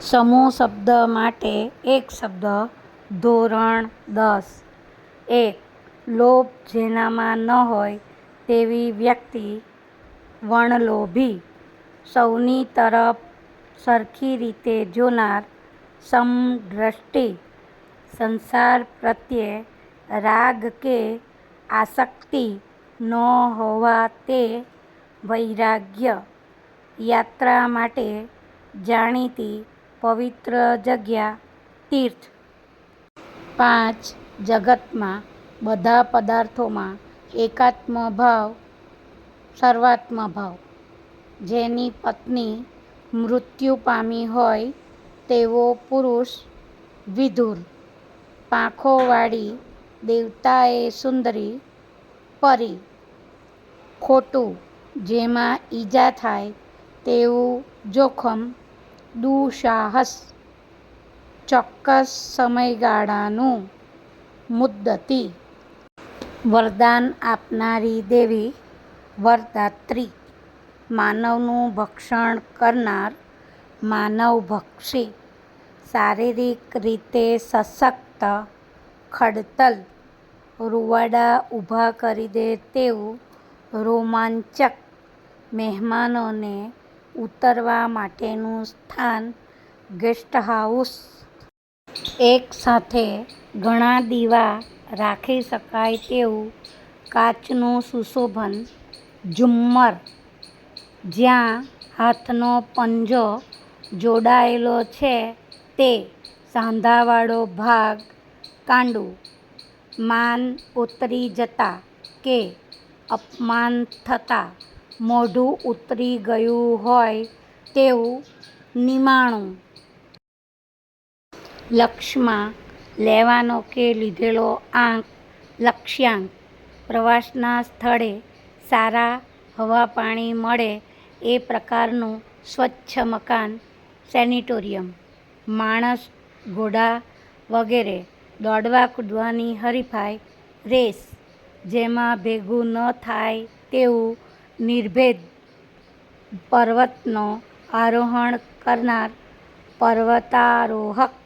સમૂહ શબ્દ માટે એક શબ્દ, ધોરણ દસ. એક, લોભ જેનામાં ન હોય તેવી વ્યક્તિ વણલોભી સૌની તરફ સરખી રીતે જોનાર સમદ્રષ્ટિ. સંસાર પ્રત્યે રાગ કે આસક્તિ ન હોવા તે વૈરાગ્ય. યાત્રા માટે જાણીતી પવિત્ર જગ્યા, તીર્થ. પાંચ, જગતમાં બધા પદાર્થોમાં એકાત્મ ભાવ સર્વાત્મ ભાવ જેની પત્ની મૃત્યુ પામી હોય તેવો પુરુષ વિધુર. પાંખોવાળી દેવતાએ સુંદરી, પરી. ખોટું જેમાં ઈજા થાય તેવું જોખમ દુઃસાહસ ચોક્કસ સમયગાળાનું મુદ્દતી વરદાન આપનારી દેવી વરદાત્રી માનવનું ભક્ષણ કરનાર માનવભક્ષી શારીરિક રીતે સશક્ત ખડતલ રૂવાડા ઊભા કરી દે તેવું રોમાંચક મહેમાનોને ઉતરવા માટેનું સ્થાન ગેસ્ટહાઉસ એક સાથે ઘણા દીવા રાખી શકાય તેવું કાચનું સુશોભન ઝુમ્મર, જ્યાં હાથનો પંજો જોડાયેલો છે તે સાંધાવાળો ભાગ કાંડું, માન ઉતરી જતાં કે અપમાન થતાં મોઢું ઉતરી ગયું હોય તેવું નિમાણું. લક્ષમાં લેવાનો કે લીધેલો આંક, લક્ષ્યાંક. પ્રવાસના સ્થળે સારા હવા પાણી મળે એ પ્રકારનું સ્વચ્છ મકાન, સેનિટોરિયમ. માણસ, ઘોડા વગેરે દોડવા કૂદવાની હરીફાઈ રેસ, જેમાં ભેગું ન થાય તેવું નિર્ભેદ પર્વતનો આરોહણ કરનાર પર્વતારોહક